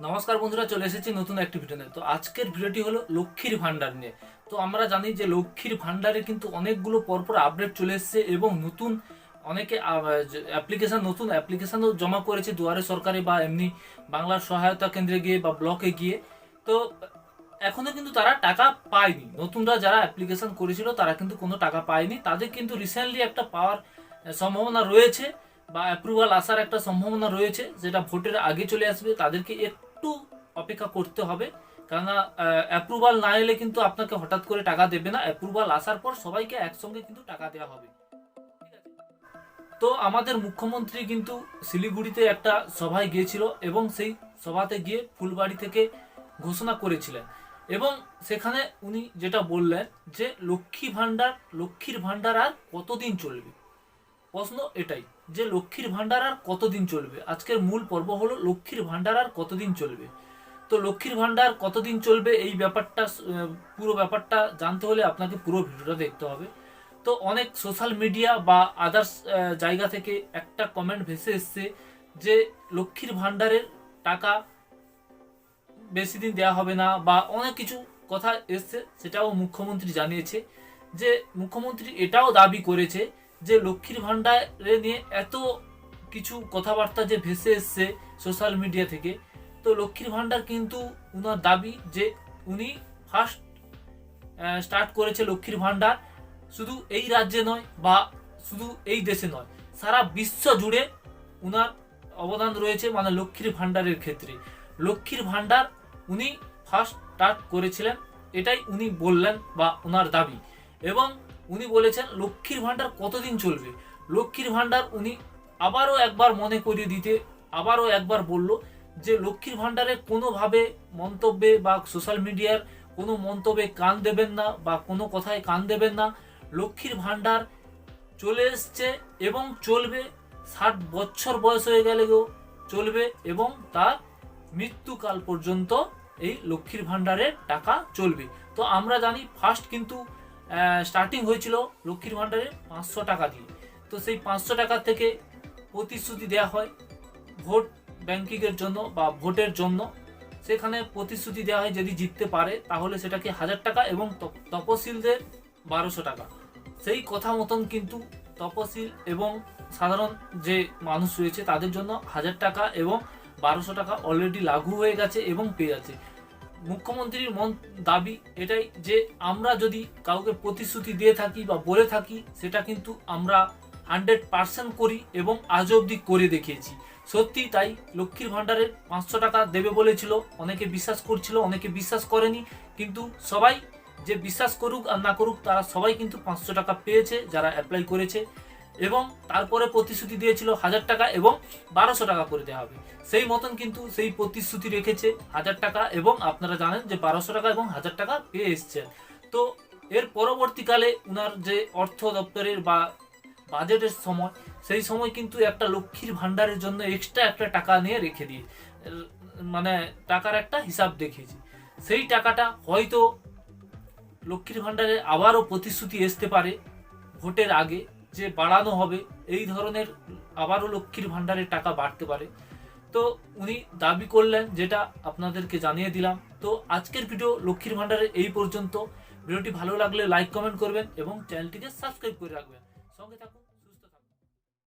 নমস্কার বন্ধুরা, চলে এসেছি নতুন একটি ভিডিও নিয়ে। তো আজকের ভিডিওটি হলো লক্ষ্মীর ভান্ডার নিয়ে। তো আমরা জানি যে লক্ষ্মীর ভান্ডারে কিন্তু অনেকগুলো পরপর আপডেট চলে এসেছে এবং নতুন অনেকে অ্যাপ্লিকেশন নতুন অ্যাপ্লিকেশনও জমা করেছে দুয়ারে সরকারে বা এমনি বাংলার সহায়তা কেন্দ্রে গিয়ে বা ব্লকে গিয়ে। তো এখনও কিন্তু তারা টাকা পায়নি। নতুনরা যারা অ্যাপ্লিকেশন করেছিল তারা কিন্তু কোনো টাকা পায়নি। তাদের কিন্তু রিসেন্টলি একটা পাওয়ার সম্ভাবনা রয়েছে। বা অ্যাপ্রুভাল আসার একটা সম্ভাবনা রয়েছে, যেটা ভোটের আগে চলে আসবে, তাদেরকে একটু অপেক্ষা করতে হবে। কেননা অ্যাপ্রুভাল না এলে কিন্তু আপনাকে হঠাৎ করে টাকা দেবে না। অ্যাপ্রুভাল আসার পর সবাইকে একসঙ্গে কিন্তু টাকা দেওয়া হবে? তো আমাদের মুখ্যমন্ত্রী কিন্তু শিলিগুড়িতে একটা সভায় গিয়েছিল এবং সেই সভাতে গিয়ে ফুলবাড়ি থেকে ঘোষণা করেছিলেন। এবং সেখানে উনি যেটা বললেন যে, লক্ষ্মী ভাণ্ডার, লক্ষ্মীর ভাণ্ডার আর কতদিন চলবে? প্রশ্ন এটাই। যে লক্ষ্মীর ভাণ্ডার আর কতদিন চলবে? আজকের মূল পর্ব হলো লক্ষ্মীর ভাণ্ডার আর কতদিন চলবে? তো লক্ষ্মীর ভাণ্ডার কতদিন চলবে এই ব্যাপারটা পুরো ব্যাপারটা জানতে হলে আপনাকে পুরো ভিডিওটা দেখতে হবে। তো অনেক সোশ্যাল মিডিয়া বা আদার্স জায়গা থেকে একটা কমেন্ট ভেসে এসছে যে লক্ষ্মীর ভাণ্ডারের টাকা বেশি দিন দেওয়া হবে না বা অনেক কিছু কথা এসছে, সেটাও মুখ্যমন্ত্রী জানিয়েছে যে মুখ্যমন্ত্রী এটাও দাবি করেছে যে লক্ষ্মীর ভাণ্ডারে নিয়ে এত কিছু কথাবার্তা যে ভেসে এসছে সোশ্যাল মিডিয়া থেকে, তো লক্ষ্মীর ভাণ্ডার কিন্তু উনার দাবি যে উনি ফার্স্ট স্টার্ট করেছে লক্ষ্মীর ভাণ্ডার। শুধু এই রাজ্যে নয় বা শুধু এই দেশে নয়, সারা বিশ্ব জুড়ে উনার অবদান রয়েছে মানে লক্ষ্মীর ভাণ্ডারের ক্ষেত্রে। লক্ষ্মীর ভাণ্ডার উনি ফার্স্ট স্টার্ট করেছিলেন, এটাই উনি বললেন বা ওনার দাবি। এবং উনি বলেছেন, লক্ষ্মীর ভাণ্ডার কতদিন চলবে? লক্ষ্মীর ভাণ্ডার উনি আবারও একবার মনে করিয়ে দিতে, আবারও একবার বলল যে, লক্ষ্মীর ভাণ্ডারে কোনোভাবে মন্তব্যে বা সোশ্যাল মিডিয়ার কোনো মন্তব্যে কান দেবেন না বা কোনো কথায় কান দেবেন না। লক্ষ্মীর ভাণ্ডার চলে এসছে এবং চলবে, ষাট বছর বয়স হয়ে গেলেও চলবে এবং তার মৃত্যুকাল পর্যন্ত এই লক্ষ্মীর ভাণ্ডারের টাকা চলবে। তো আমরা জানি ফার্স্ট কিন্তু স্টার্টিং হয়েছিল লক্ষ্মীর ভাণ্ডারে পাঁচশো টাকা দিয়ে। তো সেই পাঁচশো টাকা থেকে প্রতিশ্রুতি দেওয়া হয় ভোট ব্যাংকিংয়ের জন্য বা ভোটের জন্য। সেখানে প্রতিশ্রুতি দেওয়া হয় যদি জিততে পারে, তাহলে সেটাকে হাজার টাকা এবং তপ- তপশিলদের বারোশো টাকা। সেই কথা মতন কিন্তু তপশিল এবং সাধারণ যে মানুষ রয়েছে, তাদের জন্য হাজার টাকা এবং বারোশো টাকা অলরেডি লাগু হয়ে গেছে এবং পেয়ে যাচ্ছে। মুখ্যমন্ত্রীর মন, দাবি এটাই যে আমরা যদি কাউকে প্রতিশ্রুতি দিয়ে থাকি বা বলে থাকি, সেটা কিন্তু আমরা হান্ড্রেড পার্সেন্ট করি এবং আজ অবধি করে দেখিয়েছি। সত্যি তাই লক্ষ্মীর ভাণ্ডারের পাঁচশো টাকা দেবে বলেছিল, অনেকে বিশ্বাস করছিল, অনেকে বিশ্বাস করেনি, কিন্তু সবাই যে বিশ্বাস করুক আর না করুক, তারা সবাই কিন্তু পাঁচশো টাকা পেয়েছে, যারা অ্যাপ্লাই করেছে। এবং তারপরে প্রতিশ্রুতি দিয়েছিল হাজার টাকা এবং বারোশো টাকা করে দেওয়া হবে। সেই মতন কিন্তু সেই প্রতিশ্রুতি রেখেছে হাজার টাকা এবং আপনারা জানেন যে বারোশো টাকা এবং হাজার টাকা পেয়ে এসছেন। তো এর পরবর্তীকালে উনার যে অর্থ দপ্তরের বা বাজেটের সময়, সেই সময় কিন্তু একটা লক্ষ্মীর ভাণ্ডারের জন্য এক্সট্রা একটা টাকা নিয়ে রেখে দিয়ে মানে টাকার একটা হিসাব দেখিয়েছি। সেই টাকাটা হয়তো লক্ষ্মীর ভাণ্ডারে আবারও প্রতিশ্রুতি আসতে পারে ভোটের আগে যে বাড়ানো হবে, এই ধরনের আবারও লক্ষ্মীর ভাণ্ডারের টাকা বাড়তে পারে। তো উনি দাবি করলেন, যেটা আপনাদেরকে জানিয়ে দিলাম। তো আজকের ভিডিও লক্ষ্মীর ভাণ্ডারের এই পর্যন্ত। ভিডিওটি ভালো লাগলে লাইক, কমেন্ট করবেন এবং চ্যানেলটিকে সাবস্ক্রাইব করে রাখবেন। সঙ্গে থাকুন।